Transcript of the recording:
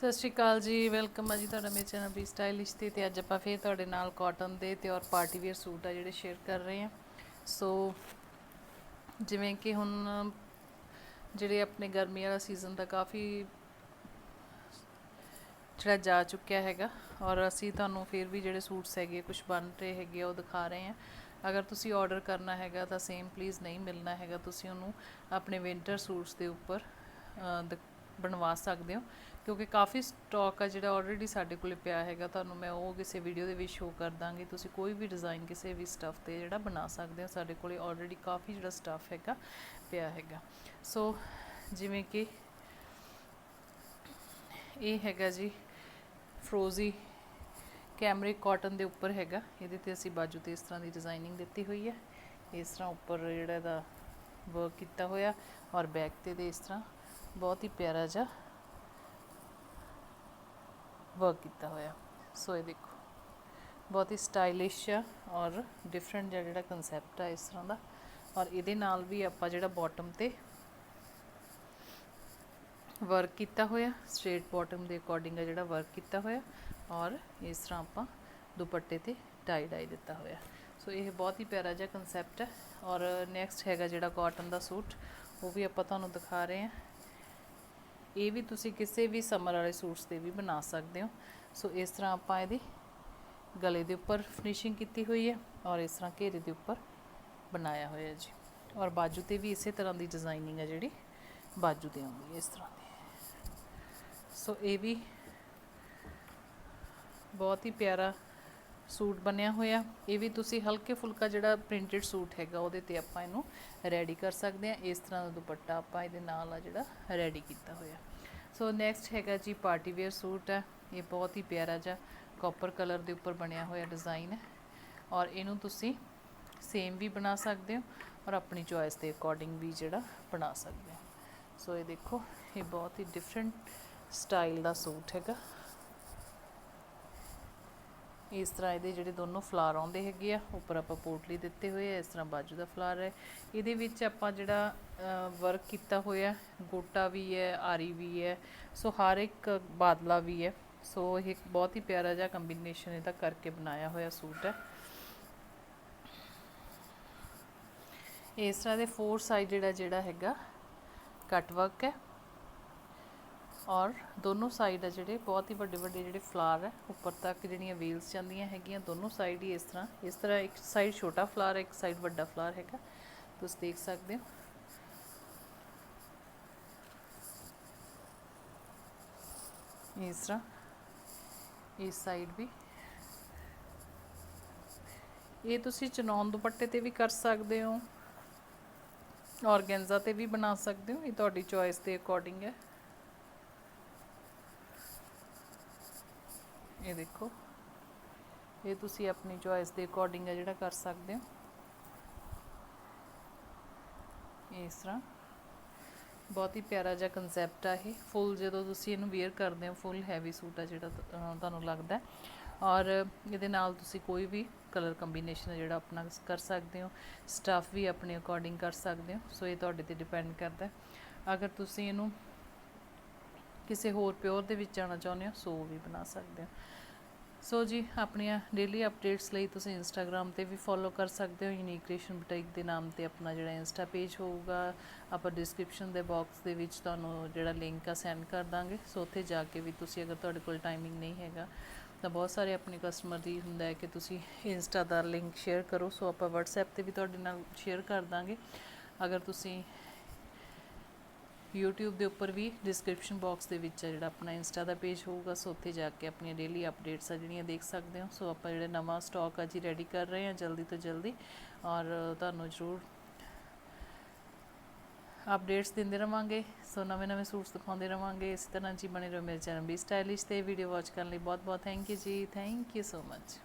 ਸਤਿ ਸ਼੍ਰੀ ਅਕਾਲ ਜੀ ਵੈਲਕਮ ਆ ਜੀ ਤੁਹਾਡਾ ਮੇਰੇ ਚੈਨਲ ਵੀ ਸਟਾਈਲਿਸ਼ ਤੇ ਤੇ ਅੱਜ ਆਪਾਂ ਫੇਰ ਤੁਹਾਡੇ ਨਾਲ ਕਾਟਨ ਦੇ ਤੇ ਔਰ ਪਾਰਟੀ ਵੇਅਰ ਸੂਟ ਆ ਜਿਹੜੇ ਸ਼ੇਅਰ ਕਰ ਰਹੇ ਹਾਂ ਸੋ ਜਿਵੇਂ ਕਿ ਹੁਣ ਜਿਹੜੇ ਆਪਣੇ ਗਰਮੀ ਵਾਲਾ ਸੀਜ਼ਨ ਦਾ ਕਾਫੀ ਜਿਹੜਾ ਜਾ ਚੁੱਕਿਆ ਹੈਗਾ ਔਰ ਅਸੀਂ ਤੁਹਾਨੂੰ ਫਿਰ ਵੀ ਜਿਹੜੇ ਸੂਟਸ ਹੈਗੇ ਕੁਝ ਬਣ ਰਹੇ ਹੈਗੇ ਆ, ਉਹ ਦਿਖਾ ਰਹੇ ਹਾਂ ਅਗਰ ਤੁਸੀਂ ਆਰਡਰ ਕਰਨਾ ਹੈਗਾ ਤਾਂ ਸੇਮ ਪਲੀਜ਼ ਨਹੀਂ ਮਿਲਣਾ ਹੈਗਾ ਤੁਸੀਂ ਉਹਨੂੰ ਆਪਣੇ ਵਿੰਟਰ ਸੂਟਸ ਦੇ ਉੱਪਰ ਦ- ਬਣਵਾ ਸਕਦੇ ਹੋ। ਕਿਉਂਕਿ ਕਾਫੀ ਸਟਾਕ ਆ ਜਿਹੜਾ ਆਲਰੇਡੀ ਸਾਡੇ ਕੋਲੇ ਪਿਆ ਹੈਗਾ, ਤੁਹਾਨੂੰ ਮੈਂ ਉਹ ਕਿਸੇ ਵੀਡੀਓ ਦੇ ਵਿੱਚ ਸ਼ੋਅ ਕਰ ਦਾਂਗੀ। ਤੁਸੀਂ ਕੋਈ ਵੀ ਡਿਜ਼ਾਈਨ ਕਿਸੇ ਵੀ ਸਟੱਫ ਤੇ ਜਿਹੜਾ ਬਣਾ ਸਕਦੇ ਹੋ, ਸਾਡੇ ਕੋਲੇ ਆਲਰੇਡੀ ਕਾਫੀ ਜਿਹੜਾ ਸਟੱਫ ਹੈਗਾ ਪਿਆ ਹੈਗਾ। ਸੋ ਜਿਵੇਂ ਕਿ ਇਹ ਹੈਗਾ ਜੀ ਫਰੋਜ਼ੀ ਕੈਮਰਿਕ ਕਾਟਨ ਦੇ ਉੱਪਰ ਹੈਗਾ। ਇਹਦੇ ਤੇ ਅਸੀਂ ਬਾਜੂ ਤੇ ਇਸ ਤਰ੍ਹਾਂ ਦੀ ਡਿਜ਼ਾਈਨਿੰਗ ਦਿੱਤੀ ਹੋਈ ਹੈ। ਇਸ ਤਰ੍ਹਾਂ ਉੱਪਰ ਜਿਹੜਾ ਇਹਦਾ ਵਰਕ ਕੀਤਾ ਹੋਇਆ ਔਰ ਬੈਕ ਤੇ ਦੇ ਇਸ ਤਰ੍ਹਾਂ ਬਹੁਤ ਹੀ ਪਿਆਰਾ ਜਿਹਾ ਵਰਕ ਕੀਤਾ ਹੋਇਆ। ਸੋ ਇਹ ਦੇਖੋ। ਬਹੁਤ ਹੀ ਸਟਾਈਲਿਸ਼ ਆ ਔਰ ਡਿਫਰੈਂਟ ਜਿਹਾ ਜਿਹੜਾ ਕਨਸੈਪਟ ਆ ਇਸ ਤਰ੍ਹਾਂ ਦਾ। ਔਰ ਇਹਦੇ ਨਾਲ ਵੀ ਆਪਾਂ ਜਿਹੜਾ ਬਾਟਮ ਤੇ ਵਰਕ ਕੀਤਾ ਹੋਇਆ ਸਟ੍ਰੇਟ ਬਾਟਮ ਦੇ ਅਕੋਰਡਿੰਗ ਆ ਜਿਹੜਾ ਵਰਕ ਕੀਤਾ ਹੋਇਆ। ਔਰ ਇਸ ਤਰ੍ਹਾਂ ਆਪਾਂ ਦੁਪੱਟੇ ਤੇ ਟਾਈ ਡਾਈ ਦਿੱਤਾ ਹੋਇਆ। ਸੋ ਇਹ ਬਹੁਤ ਹੀ ਪਿਆਰਾ ਜਿਹਾ ਕਨਸੈਪਟ ਹੈ ਔਰ ਨੈਕਸਟ ਹੈਗਾ ਜਿਹੜਾ ਕਾਟਨ ਦਾ ਸੂਟ, ਉਹ ਵੀ ਆਪਾਂ ਤੁਹਾਨੂੰ ਦਿਖਾ ਰਹੇ ਹਾਂ। ਇਹ ਵੀ ਤੁਸੀਂ ਕਿਸੇ ਵੀ ਸਮਰ ਵਾਲੇ ਸੂਟਸ ਤੇ ਵੀ ਬਣਾ ਸਕਦੇ ਹੋ। ਸੋ ਇਸ ਤਰ੍ਹਾਂ ਆਪਾਂ ਇਹਦੀ ਗਲੇ ਦੇ ਉੱਪਰ ਫਿਨਿਸ਼ਿੰਗ ਕੀਤੀ ਹੋਈ ਹੈ ਔਰ ਇਸ ਤਰ੍ਹਾਂ ਘੇਰੇ ਦੇ ਉੱਪਰ ਬਣਾਇਆ ਹੋਇਆ ਜੀ। ਔਰ ਬਾਜੂ ਤੇ ਵੀ ਇਸੇ ਤਰ੍ਹਾਂ ਦੀ ਡਿਜ਼ਾਈਨਿੰਗ ਹੈ ਜਿਹੜੀ ਬਾਜੂ ਤੇ ਆਉਂਦੀ ਹੈ ਇਸ ਤਰ੍ਹਾਂ ਦੀ। ਸੋ ਇਹ ਵੀ ਬਹੁਤ ਹੀ ਪਿਆਰਾ ਸੂਟ ਬਣਿਆ ਹੋਇਆ। ਇਹ ਵੀ ਤੁਸੀਂ ਹਲਕੇ ਫੁਲਕਾ ਜਿਹੜਾ ਪ੍ਰਿੰਟਡ ਸੂਟ ਹੈਗਾ, ਉਹਦੇ ਤੇ ਆਪਾਂ ਇਹਨੂੰ ਰੈਡੀ ਕਰ ਸਕਦੇ ਹਾਂ। ਇਸ ਤਰ੍ਹਾਂ ਦਾ ਦੁਪੱਟਾ ਆਪਾਂ ਇਹਦੇ ਨਾਲ ਆ ਜਿਹੜਾ ਰੈਡੀ ਕੀਤਾ ਹੋਇਆ। ਸੋ ਨੈਕਸਟ ਹੈਗਾ ਜੀ ਪਾਰਟੀ ਵੇਅਰ ਸੂਟ ਹੈ। ਇਹ ਬਹੁਤ ਹੀ ਪਿਆਰਾ ਜਿਹਾ ਕਾਪਰ ਕਲਰ ਦੇ ਉੱਪਰ ਬਣਿਆ ਹੋਇਆ ਡਿਜ਼ਾਈਨ ਹੈ। ਔਰ ਇਹਨੂੰ ਤੁਸੀਂ ਸੇਮ ਵੀ ਬਣਾ ਸਕਦੇ ਹੋ ਔਰ ਆਪਣੀ ਚੋਇਸ ਦੇ ਅਕੋਰਡਿੰਗ ਵੀ ਜਿਹੜਾ ਬਣਾ ਸਕਦੇ ਹੋ। ਸੋ ਇਹ ਦੇਖੋ, ਇਹ ਬਹੁਤ ਹੀ ਡਿਫਰੈਂਟ ਸਟਾਈਲ ਦਾ ਸੂਟ ਹੈਗਾ। ਇਸ ਤਰ੍ਹਾਂ ਇਹਦੇ ਜਿਹੜੇ ਦੋਨੋਂ ਫਲਾਰ ਆਉਂਦੇ ਹੈਗੇ ਆ, ਉੱਪਰ ਆਪਾਂ ਪੋਟਲੀ ਦਿੱਤੇ ਹੋਏ ਆ, ਇਸ ਤਰ੍ਹਾਂ ਬਾਜੂ ਦਾ ਫਲਾਰ ਹੈ। ਇਹਦੇ ਵਿੱਚ ਆਪਾਂ ਜਿਹੜਾ ਵਰਕ ਕੀਤਾ ਹੋਇਆ, ਗੋਟਾ ਵੀ ਹੈ, ਆਰੀ ਵੀ ਹੈ, ਸੋ ਹਰ ਇੱਕ ਬਾਦਲਾ ਵੀ ਹੈ। ਸੋ ਇਹ ਬਹੁਤ ਹੀ ਪਿਆਰਾ ਜਿਹਾ ਕੰਬੀਨੇਸ਼ਨ ਇਹਦਾ ਕਰਕੇ ਬਣਾਇਆ ਹੋਇਆ ਸੂਟ ਹੈ। ਇਸ ਤਰ੍ਹਾਂ ਦੇ ਫੋਰ ਸਾਈਡ ਜਿਹੜਾ ਜਿਹੜਾ ਹੈਗਾ ਕੱਟ ਵਰਕ ਹੈ। ਔਰ ਦੋਨੋਂ ਸਾਈਡ ਆ ਜਿਹੜੇ, ਬਹੁਤ ਹੀ ਵੱਡੇ ਵੱਡੇ ਜਿਹੜੇ ਫਲਾਰ ਹੈ ਉੱਪਰ ਤੱਕ ਜਿਹੜੀਆਂ ਵੇਲਸ ਜਾਂਦੀਆਂ ਹੈਗੀਆਂ, ਦੋਨੋਂ ਸਾਈਡ ਹੀ ਇਸ ਤਰ੍ਹਾਂ। ਇਸ ਤਰ੍ਹਾਂ ਇੱਕ ਸਾਈਡ ਛੋਟਾ ਫਲਾਰ ਹੈ ਇੱਕ ਸਾਈਡ ਵੱਡਾ ਫਲਾਰ ਹੈਗਾ। ਤੁਸੀਂ ਦੇਖ ਸਕਦੇ ਹੋ। ਇਸ ਤਰ੍ਹਾਂ, ਇਸ ਸਾਈਡ ਵੀ। ਇਹ ਤੁਸੀਂ ਚਨੌਨ ਦੁਪੱਟੇ ਤੇ ਵੀ ਕਰ ਸਕਦੇ ਹੋ। ਔਰਗੈਂਜ਼ਾ ਤੇ ਵੀ ਬਣਾ ਸਕਦੇ ਹੋ। ਇਹ ਤੁਹਾਡੀ ਚੋਇਸ ਦੇ ਅਕੋਰਡਿੰਗ ਹੈ। ਇਹ ਦੇਖੋ। ਇਹ ਤੁਸੀਂ ਆਪਣੀ ਚੋਇਸ ਦੇ ਅਕੋਰਡਿੰਗ ਹੈ ਜਿਹੜਾ ਕਰ ਸਕਦੇ ਹੋ। ਇਸ ਤਰ੍ਹਾਂ। ਬਹੁਤ ਹੀ ਪਿਆਰਾ ਜਿਹਾ ਕਨਸੈਪਟ ਆ ਇਹ। ਫੁੱਲ ਜਦੋਂ ਤੁਸੀਂ ਇਹਨੂੰ ਵੇਅਰ ਕਰਦੇ ਹੋ ਫੁੱਲ ਹੈਵੀ ਸੂਟ ਆ ਜਿਹੜਾ ਤੁਹਾਨੂੰ ਲੱਗਦਾ ਔਰ ਇਹਦੇ ਨਾਲ ਤੁਸੀਂ ਕੋਈ ਵੀ ਕਲਰ ਕੰਬੀਨੇਸ਼ਨ ਜਿਹੜਾ ਆਪਣਾ ਕਰ ਸਕਦੇ ਹੋ। ਸਟਾਫ ਵੀ ਆਪਣੇ ਅਕੋਰਡਿੰਗ ਕਰ ਸਕਦੇ ਹੋ। ਸੋ ਇਹ ਤੁਹਾਡੇ ਤੇ ਡਿਪੈਂਡ ਕਰਦਾ ਅਗਰ ਤੁਸੀਂ ਇਹਨੂੰ ਕਿਸੇ ਹੋਰ ਪਿਓਰ ਦੇ ਵਿੱਚ ਜਾਣਾ ਚਾਹੁੰਦੇ ਹੋ, ਸੋ ਉਹ ਵੀ ਬਣਾ ਸਕਦੇ ਹੋ। ਸੋ ਜੀ, ਆਪਣੀਆਂ ਡੇਲੀ ਅਪਡੇਟਸ ਲਈ ਤੁਸੀਂ ਇੰਸਟਾਗ੍ਰam ਤੇ ਵੀ ਫੋਲੋ ਕਰ ਸਕਦੇ ਹੋ। ਯੂਨੀਕ ਕ੍ਰੀਏਸ਼ਨ ਬੁਟੀਕ ਦੇ ਨਾਮ ਤੇ ਆਪਣਾ ਜਿਹੜਾ ਇੰਸਟਾ ਪੇਜ ਹੋਊਗਾ, ਆਪਾਂ ਡਿਸਕ੍ਰਿਪਸ਼ਨ ਦੇ ਬਾਕਸ ਦੇ ਵਿੱਚ ਤੁਹਾਨੂੰ ਜਿਹੜਾ ਲਿੰਕ ਆ ਸੈਂਡ ਕਰ ਦਾਂਗੇ। ਸੋ ਉੱਥੇ ਜਾ ਕੇ ਵੀ ਤੁਸੀਂ ਅਗਰ ਤੁਹਾਡੇ ਕੋਲ ਟਾਈਮਿੰਗ ਨਹੀਂ ਹੈਗਾ, ਤਾਂ ਬਹੁਤ ਸਾਰੇ ਆਪਣੇ ਕਸਟਮਰ ਦੀ ਹੁੰਦਾ ਹੈ ਕਿ ਤੁਸੀਂ ਇੰਸਟਾ ਦਾ ਲਿੰਕ ਸ਼ੇਅਰ ਕਰੋ। ਸੋ ਆਪਾਂ WhatsApp ਤੇ ਵੀ ਤੁਹਾਡੇ ਨਾਲ ਸ਼ੇਅਰ ਕਰ ਦਾਂਗੇ। ਅਗਰ ਤੁਸੀਂ YouTube ਦੇ ਉੱਪਰ ਵੀ ਡਿਸਕ੍ਰਿਪਸ਼ਨ ਬਾਕਸ ਦੇ ਵਿੱਚ ਹੈ ਜਿਹੜਾ ਆਪਣਾ ਇੰਸਟਾ ਦਾ ਪੇਜ ਹੋਊਗਾ, ਸੋ ਉੱਥੇ ਜਾ ਕੇ ਆਪਣੀਆਂ ਡੇਲੀ ਅਪਡੇਟਸ ਆ ਜਿਹੜੀਆਂ ਦੇਖ ਸਕਦੇ ਹੋ। ਸੋ ਆਪਾਂ ਜਿਹੜਾ ਨਵਾਂ ਸਟਾਕ ਆ ਜੀ ਰੈਡੀ ਕਰ ਰਹੇ ਹਾਂ ਜਲਦੀ ਤੋਂ ਜਲਦੀ ਔਰ ਤੁਹਾਨੂੰ ਜ਼ਰੂਰ ਅਪਡੇਟਸ ਦਿੰਦੇ ਰਵਾਂਗੇ। ਸੋ ਨਵੇਂ ਨਵੇਂ ਸੂਟਸ ਦਿਖਾਉਂਦੇ ਰਵਾਂਗੇ। ਇਸ ਤਰ੍ਹਾਂ ਜੀ ਬਣੇ ਰਹੋ ਮੇਰੇ ਚੈਨਲ ਵੀ ਸਟਾਈਲਿਸ਼ ਤੇ ਵੀਡੀਓ ਵਾਚ ਕਰਨ ਲਈ ਬਹੁਤ ਬਹੁਤ ਥੈਂਕ ਯੂ ਜੀ। Thank you so much